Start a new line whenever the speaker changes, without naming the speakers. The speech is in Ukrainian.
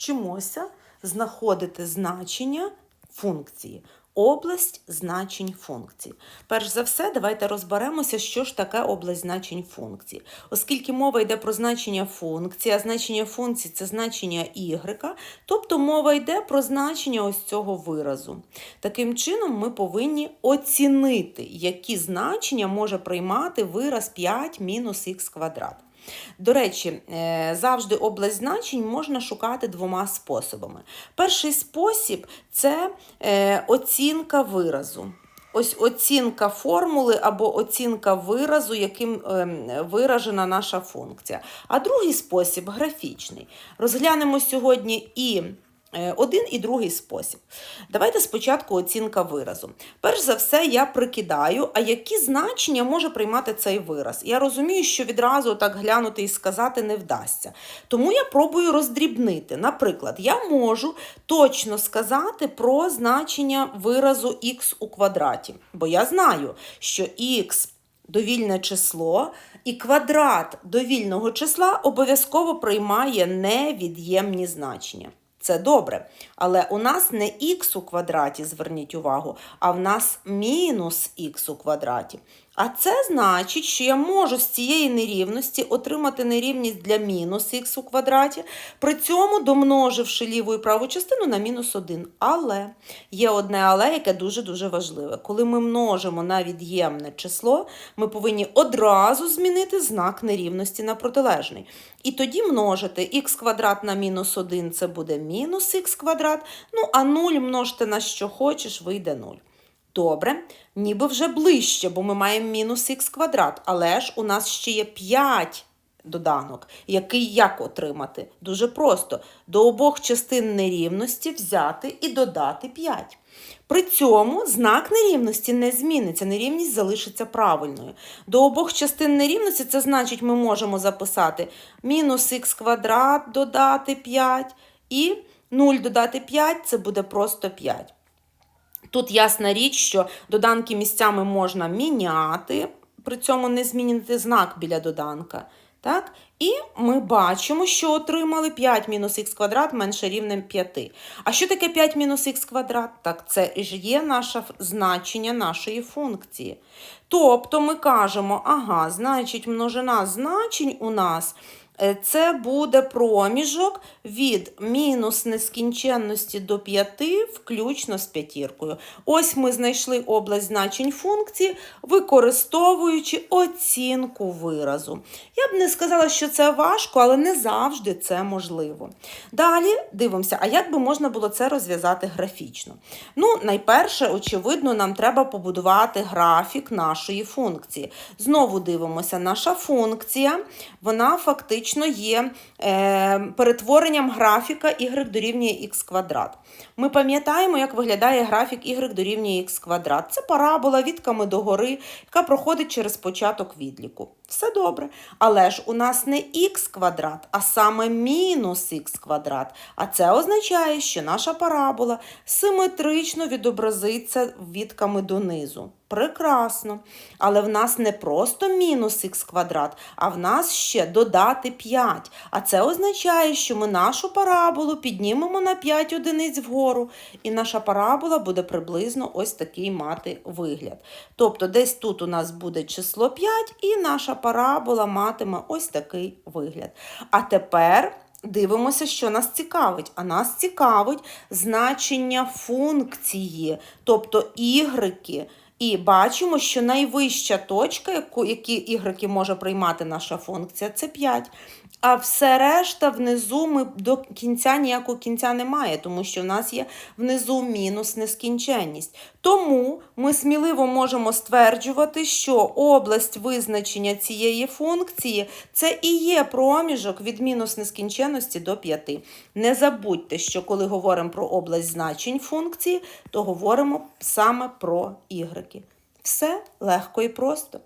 вчимося знаходити значення функції. Область значень функцій. Перш за все, давайте розберемося, що ж таке область значень функції. Оскільки мова йде про значення функції, а значення функції це значення y, тобто мова йде про значення ось цього виразу. Таким чином, ми повинні оцінити, які значення може приймати вираз 5 мінус х квадрат. До речі, е, завжди область значень можна шукати двома способами. Перший спосіб це е, оцінка виразу. Ось оцінка формули або оцінка виразу, яким ем, виражена наша функція. А другий спосіб графічний. Розглянемо сьогодні і е, один і другий спосіб. Давайте спочатку оцінка виразу. Перш за все, я прикидаю, а які значення може приймати цей вираз. Я розумію, що відразу так глянути і сказати не вдасться. Тому я пробую роздрібнити. Наприклад, я можу точно сказати про значення виразу х у квадраті, бо я знаю, що х довільне число і квадрат довільного числа обов'язково приймає невід'ємні значення. Це добре. Але у нас не х у квадраті, зверніть увагу, а в нас мінус х у квадраті. А це значить, що я можу з цієї нерівності отримати нерівність для мінус х у квадраті, при цьому домноживши ліву і праву частину на мінус 1. Але є одне але, яке дуже-дуже важливе. Коли ми множимо на від'ємне число, ми повинні одразу змінити знак нерівності на протилежний. І тоді множити х квадрат на мінус 1 це буде мінус х квадрат, ну а 0 множте на що хочеш, вийде 0. Добре, ніби вже ближче, бо ми маємо мінус х квадрат, але ж у нас ще є 5 доданок, який як отримати? Дуже просто. До обох частин нерівності взяти і додати 5. При цьому знак нерівності не зміниться, нерівність залишиться правильною. До обох частин нерівності це значить, ми можемо записати мінус х квадрат додати 5 і 0 додати 5 це буде просто 5. Тут ясна річ, що доданки місцями можна міняти, при цьому не змінити знак біля доданка. Так? І ми бачимо, що отримали 5 мінус х квадрат менше рівнем 5. А що таке 5 мінус х квадрат? Так, це ж є наше значення нашої функції. Тобто ми кажемо, ага, значить, множина значень у нас це буде проміжок від мінус нескінченності до 5, включно з п'ятіркою. Ось ми знайшли область значень функції, використовуючи оцінку виразу. Я б не сказала, що це важко, але не завжди це можливо. Далі дивимося, а як би можна було це розв'язати графічно? Ну, найперше, очевидно, нам треба побудувати графік нашої функції. Знову дивимося, наша функція, вона фактично фактично є е, перетворенням графіка y дорівнює х квадрат. Ми пам'ятаємо, як виглядає графік y дорівнює х квадрат. Це парабола відками догори, яка проходить через початок відліку. Все добре. Але ж у нас не х квадрат, а саме мінус х квадрат. А це означає, що наша парабола симетрично відобразиться вітками донизу. Прекрасно. Але в нас не просто мінус х квадрат, а в нас ще додати 5. А це означає, що ми нашу параболу піднімемо на 5 одиниць вгору, і наша парабола буде приблизно ось такий мати вигляд. Тобто, десь тут у нас буде число 5, і наша парабола матиме ось такий вигляд. А тепер. Дивимося, що нас цікавить. А нас цікавить значення функції, тобто ігреки. І бачимо, що найвища точка, яку, які ігреки може приймати наша функція, це 5. А все решта внизу ми до кінця ніякого кінця немає, тому що в нас є внизу мінус нескінченність. Тому ми сміливо можемо стверджувати, що область визначення цієї функції це і є проміжок від мінус нескінченності до 5. Не забудьте, що коли говоримо про область значень функції, то говоримо саме про ігреки. Все легко і просто.